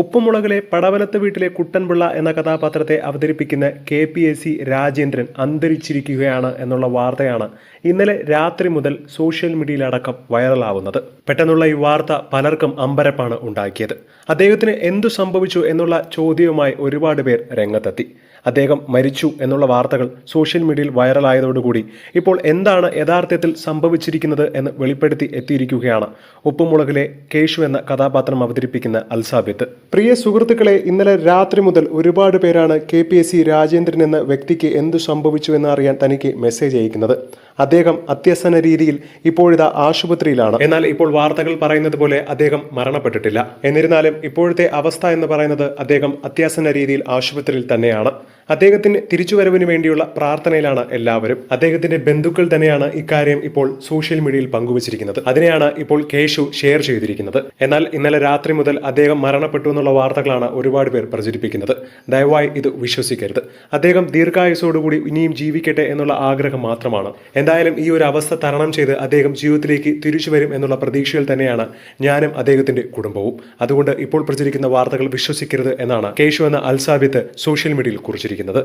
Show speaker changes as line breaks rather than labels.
ഉപ്പുമുളകിലെ പടവലത്ത് വീട്ടിലെ കുട്ടൻപിള്ള എന്ന കഥാപാത്രത്തെ അവതരിപ്പിക്കുന്ന K P S C Rajendran അന്തരിച്ചിരിക്കുകയാണ് എന്നുള്ള വാർത്തയാണ് ഇന്നലെ രാത്രി മുതൽ സോഷ്യൽ മീഡിയയിലടക്കം വൈറലാവുന്നത്. പെട്ടെന്നുള്ള ഈ വാർത്ത പലർക്കും അമ്പരപ്പാണ് ഉണ്ടാക്കിയത്. അദ്ദേഹത്തിന് എന്തു സംഭവിച്ചു എന്നുള്ള ചോദ്യവുമായി ഒരുപാട് പേർ രംഗത്തെത്തി. അദ്ദേഹം മരിച്ചു എന്നുള്ള വാർത്തകൾ സോഷ്യൽ മീഡിയയിൽ വൈറലായതോടുകൂടി. ഇപ്പോൾ എന്താണ് യഥാർത്ഥത്തിൽ സംഭവിച്ചിരിക്കുന്നത് എന്ന് വെളിപ്പെടുത്തി എത്തിയിരിക്കുകയാണ് ഉപ്പുമുളകിലെ കേശു എന്ന കഥാപാത്രം അവതരിപ്പിക്കുന്ന അൽസാബിത്ത്. പ്രിയ സുഹൃത്തുക്കളെ ഇന്നലെ രാത്രി മുതൽ ഒരുപാട് പേരാണ് K P S C Rajendran എന്ന വ്യക്തിക്ക് എന്തു സംഭവിച്ചു എന്ന് അറിയാൻ തനിക്ക് മെസ്സേജ് അയക്കുന്നത്. അദ്ദേഹം അത്യസന രീതിയിൽ ഇപ്പോഴിതാ ആശുപത്രിയിലാണ്. എന്നാൽ ഇപ്പോൾ വാർത്തകൾ പറയുന്നത് പോലെ അദ്ദേഹം മരണപ്പെട്ടിട്ടില്ല. എന്നിരുന്നാലും ഇപ്പോഴത്തെ അവസ്ഥ എന്ന് പറയുന്നത് അദ്ദേഹം അത്യാസന രീതിയിൽ ആശുപത്രിയിൽ തന്നെയാണ്. അദ്ദേഹത്തിന് തിരിച്ചുവരവിന് വേണ്ടിയുള്ള പ്രാർത്ഥനയിലാണ് എല്ലാവരും. അദ്ദേഹത്തിന്റെ ബന്ധുക്കൾ തന്നെയാണ് ഇക്കാര്യം ഇപ്പോൾ സോഷ്യൽ മീഡിയയിൽ പങ്കുവച്ചിരിക്കുന്നത്. അതിനെയാണ് ഇപ്പോൾ കേശു ഷെയർ ചെയ്തിരിക്കുന്നത്. എന്നാൽ ഇന്നലെ രാത്രി മുതൽ അദ്ദേഹം മരണപ്പെട്ടു എന്നുള്ള വാർത്തകളാണ് ഒരുപാട് പേർ പ്രചരിപ്പിക്കുന്നത്. ദയവായി ഇത് വിശ്വസിക്കരുത്. അദ്ദേഹം ദീർഘായുസോടുകൂടി ഇനിയും ജീവിക്കട്ടെ എന്നുള്ള ആഗ്രഹം മാത്രമാണ്. എന്തായാലും ഈ ഒരു അവസ്ഥ തരണം ചെയ്ത് അദ്ദേഹം ജീവിതത്തിലേക്ക് തിരിച്ചു വരും എന്നുള്ള പ്രതീക്ഷയിൽ തന്നെയാണ് ഞാനും അദ്ദേഹത്തിന്റെ കുടുംബവും. അതുകൊണ്ട് ഇപ്പോൾ പ്രചരിക്കുന്ന വാർത്തകൾ വിശ്വസിക്കരുത് എന്നാണ് കേശു എന്ന അൽസാബിത്ത് സോഷ്യൽ മീഡിയയിൽ കുറിച്ചിരിക്കുന്നത്